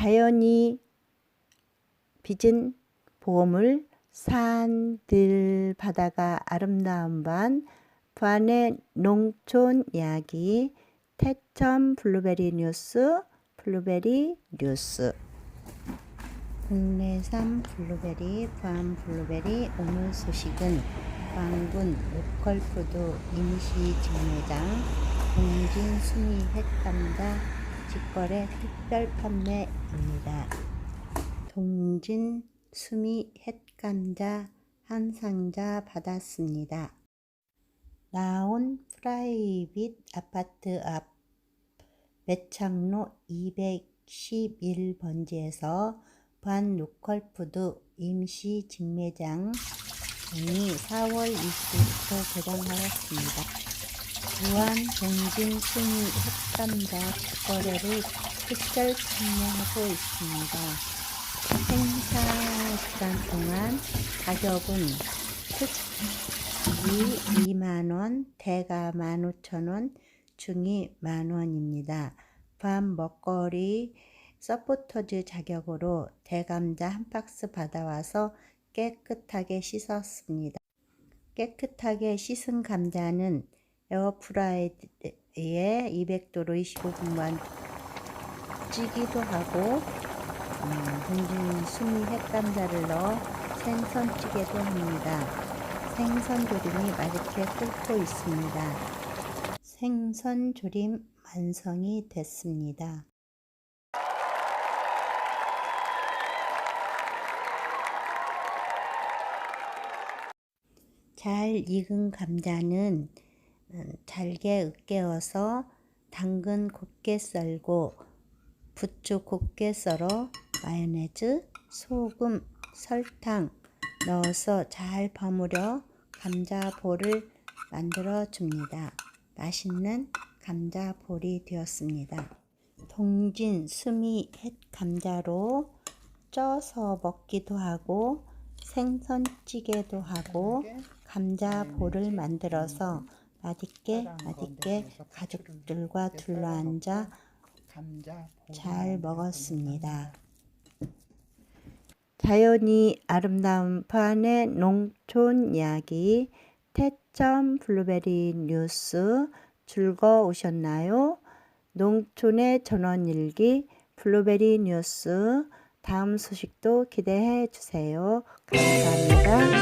자연이 빚은 보물 산들 바다가 아름다운 반 부안의 농촌 이야기 태천 블루베리 뉴스 블루베리 뉴스. 국내산 블루베리 부안 블루베리 오늘 소식은 부안군 로컬푸드 임시 직매장 공진 순위 햇감자 직거래 특별 판매입니다. 동진 수미 햇감자 한 상자 받았습니다. 나온 프라이빗 아파트 앞 매창로 211번지에서 반 로컬푸드 임시 직매장이 4월 20일부터 개장하였습니다. 무한 동진 순위 햇감자 직거래를 특별 판매하고 있습니다. 행사 기간 동안 가격은 특이 2만원, 대가 15,000원, 중이 만원입니다. 밤 먹거리 서포터즈 자격으로 대감자 한 박스 받아와서 깨끗하게 씻었습니다. 깨끗하게 씻은 감자는 에어프라이에 200도로 25분만 찌기도 하고 음, 수미 햇감자를 넣어 생선찌개도 합니다. 생선 조림이 맛있게 끓고 있습니다. 생선 조림 완성이 됐습니다. 잘 익은 감자는 음, 잘게 으깨어서 당근 곱게 썰고 부추 곱게 썰어 마요네즈, 소금, 설탕 넣어서 잘 버무려 감자볼을 만들어 줍니다. 맛있는 감자볼이 되었습니다. 동진 수미 햇 감자로 쪄서 먹기도 하고 생선찌개도 하고 감자볼을 만들어서 맛있게 맛있게 가족들과 둘러앉아 잘 먹었습니다. 자연이 아름다운 판의 농촌 이야기 태점 블루베리 뉴스 즐거우셨나요? 농촌의 전원일기 블루베리 뉴스 다음 소식도 기대해 주세요. 감사합니다.